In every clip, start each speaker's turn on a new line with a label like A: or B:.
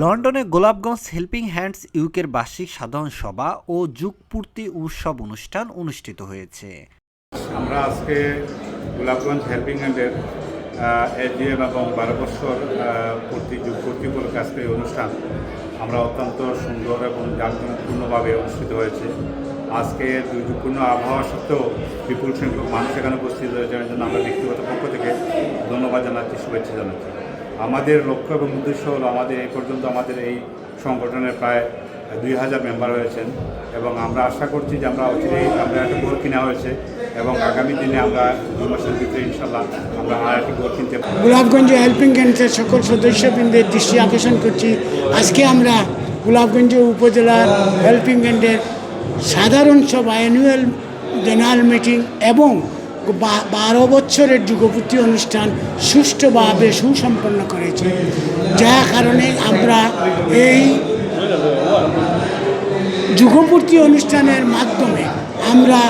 A: লন্ডনে Golapganj helping hands ইউকের বার্ষিক সাধারণ সভা ও যুগপূর্তি উৎসব অনুষ্ঠান অনুষ্ঠিত হয়েছে।
B: আমরা আজকে গোলাপগঞ্জ হেল্পিং হ্যান্ডের এজিএম এবং বারো বছর পূর্তি যুগ পূর্তি উপলক্ষে আজকে এই অনুষ্ঠান আমরা অত্যন্ত সুন্দর এবং জাঁকজমকপূর্ণভাবে অনুষ্ঠিত হয়েছে। আজকে দুর্যোগপূর্ণ আবহাওয়া সত্ত্বেও বিপুল সংখ্যক মানুষ এখানে উপস্থিত হয়েছে জন্য আমরা ব্যক্তিগত পক্ষ থেকে ধন্যবাদ জানাচ্ছি, শুভেচ্ছা জানাচ্ছি। আমাদের লক্ষ্য এবং উদ্দেশ্য হলো আমাদের এই পর্যন্ত আমাদের এই সংগঠনের প্রায় দুই হাজার মেম্বার হয়েছেন এবং আমরা আশা করছি যে আমরা অচিরেই আমরা একটা গোল কিনা হয়েছে এবং আগামী দিনে আমরা দুই মাসের ভিতরে ইনশাল্লাহ আমরা আর একটি গোল কিনতে পারব।
C: গোলাপগঞ্জ হেল্পিং হ্যান্ডসের সকল সদস্যবৃন্দের দৃষ্টি আকর্ষণ করছি আজকে আমরা গোলাপগঞ্জ উপজেলার হেল্পিং হ্যান্ডের সাধারণ সভা অ্যানুয়াল জেনারেল মিটিং এবং বারো বছরের যুগপূর্তি অনুষ্ঠান সুষ্ঠুভাবে সুসম্পন্ন করেছে। যার কারণে আমরা এই যুগপূর্তি অনুষ্ঠানের মাধ্যমে আমরা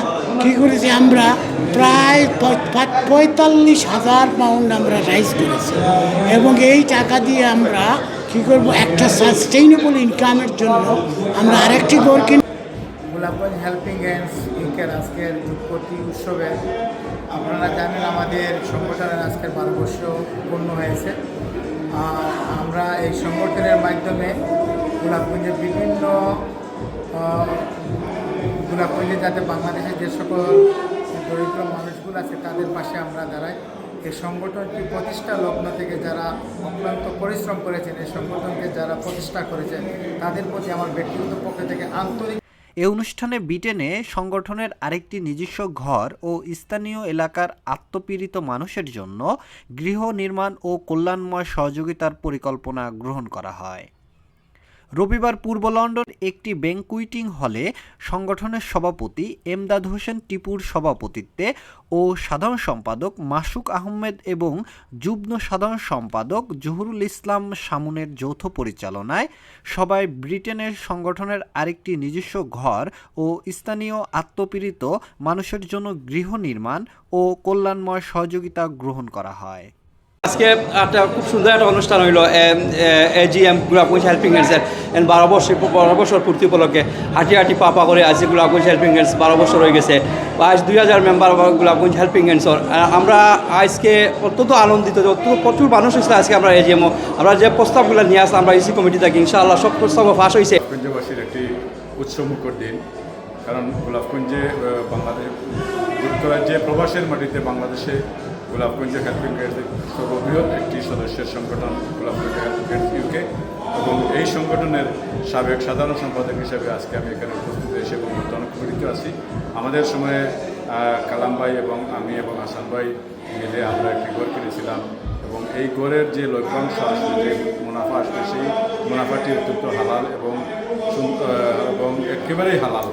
C: কী করেছি, আমরা প্রায় পঁয়তাল্লিশ হাজার পাউন্ড আমরা রাইজ করেছি। এবং এই টাকা দিয়ে আমরা কী করব, একটা সাস্টেইনেবল ইনকামের জন্য আমরা আরেকটি ঘর কিন
D: হেল্পিং হ্যান্ডস ইউকের আজকের যুগপতি উৎসবে আপনারা জানেন আমাদের সংগঠনের আজকের বারো বর্ষ পূর্ণ হয়েছে। আর আমরা এই সংগঠনের মাধ্যমে গোলাপগঞ্জের বিভিন্ন গোলাপগঞ্জে যাতে বাংলাদেশের যে সকল দরিদ্র মানুষগুলো আছে, তাদের পাশে আমরা দাঁড়াই। এই সংগঠনটি প্রতিষ্ঠা লগ্ন থেকে যারা অক্লান্ত পরিশ্রম করেছেন, এই সংগঠনকে যারা প্রতিষ্ঠা করেছেন, তাদের প্রতি আমার ব্যক্তিগত পক্ষ থেকে আন্তরিক
A: এ অনুষ্ঠানে ব্রিটেনে সংগঠনের আরেকটি নিজস্ব ঘর ও স্থানীয় এলাকার আত্মপীড়িত মানুষের জন্য গৃহ নির্মাণ ও কল্যাণময় সহযোগিতার পরিকল্পনা গ্রহণ করা হয়। রবিবার পূর্ব লন্ডন একটি ব্যাংকুইটিং হলে সংগঠনের সভাপতি এমদাদ হোসেন টিপুর সভাপতিত্বে ও সাধারণ সম্পাদক মাসুক আহমেদ এবং যুগ্ম সাধারণ সম্পাদক জহুরুল ইসলাম সামুনের যৌথ পরিচালনায় সবাই ব্রিটেনের সংগঠনের আরেকটি নিজস্ব ঘর ও স্থানীয় আত্মপীড়িত মানুষের জন্য গৃহ নির্মাণ ও কল্যাণময় সহযোগিতা গ্রহণ করা হয়।
E: আজকে একটা খুব সুন্দর একটা অনুষ্ঠান হইল এজিএম গোলাপগঞ্জ হেল্পিং হ্যান্ডসের বারো বছর বারো বছর পূর্তি উপলক্ষে হাঁটি হাঁটি পাপা করে আজকে গোলাপগঞ্জ হেল্পিং হ্যান্ডস বারো বছর হয়ে গেছে। আজ দুই হাজার মেম্বার গোলাপগঞ্জ হেল্পিং হ্যান্ডসর আমরা আজকে অত্যন্ত আনন্দিত অত্যন্ত প্রচুর মানুষ হয়েছিল আজকে আমরা এজিএমও আমরা যে প্রস্তাবগুলো নিয়ে আসলাম, আমরা ইসি কমিটি থাকি, ইনশাআল্লাহ সব প্রস্তাব ফাঁস হয়েছে।
B: গোলাপগঞ্জবাসীর একটি উৎসবমুখর দিন, কারণ গোলাপগঞ্জে বাংলাদেশ যুক্তরাজ্যে প্রবাসের মাটিতে বাংলাদেশে গোলাপগঞ্জ হেল্পিং সর্ববৃহৎ একটি সদস্যের সংগঠন গোলাপগঞ্জ হেল্পিং এড ইউকে এবং এই সংগঠনের সাবেক সাধারণ সম্পাদক হিসেবে আজকে আমি এখানে উপস্থিত হয়েছি এবং কমিটিতে আছি। আমাদের সময়ে কালাম ভাই এবং আমি এবং হাসান ভাই মিলে আমরা একটি ঘর কিনেছিলাম এবং এই গড়ের যে লভ্যাংশ আসবে, যে মুনাফা আসবে, সেই মুনাফাটি অত্যন্ত হালাল এবং এবং একেবারেই হালাল।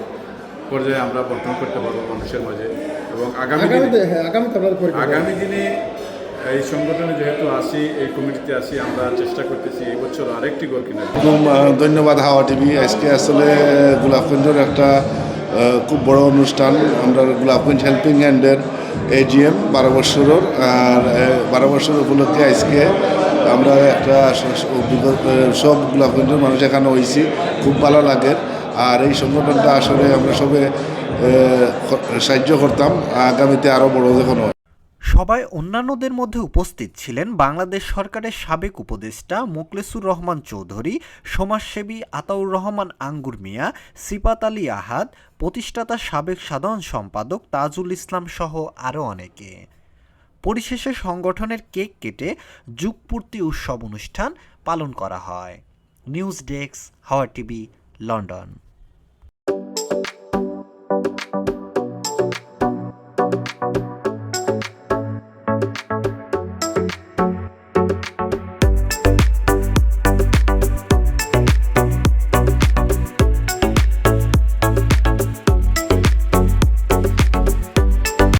B: পর্যায়ে আমরা বর্তমান করতে পারব মানুষের মাঝে। এবং আগামী দিনে আগামী দিনে এই সংগঠনে যেহেতু আসি এই কমিটিতে আসি আমরা চেষ্টা করতেছি এই বছর আরেকটি কিনার। জন্য।
F: ধন্যবাদ হাওয়া টিভি। আজকে আসলে গোলাপগঞ্জের একটা খুব বড় অনুষ্ঠান। আমরা গোলাপগঞ্জ হেল্পিং হ্যান্ডের এজিএম বারো বছরের আর বারো বছর উপলক্ষে আজকে আমরা একটা সব গোলাপগঞ্জের মানুষ এখানে হয়েছি খুব ভালো লাগে। আর এই সংগঠনটা আসলে আমরা সবে সাহায্য করতাম, আগামীতে আরও বড় যখন
A: সবাই অন্যান্যদের মধ্যে উপস্থিত ছিলেন বাংলাদেশ সরকারের সাবেক উপদেষ্টা মোকলেসুর রহমান চৌধুরী, সমাজসেবী আতাউর রহমান আঙ্গুর মিয়া, সিপাত আলী আহাদ, প্রতিষ্ঠাতা সাবেক সাধারণ সম্পাদক তাজুল ইসলাম সহ আরও অনেকে। পরিশেষে সংগঠনের কেক কেটে যুগপূর্তি উৎসব অনুষ্ঠান পালন করা হয়। News desk, Hawa TV london.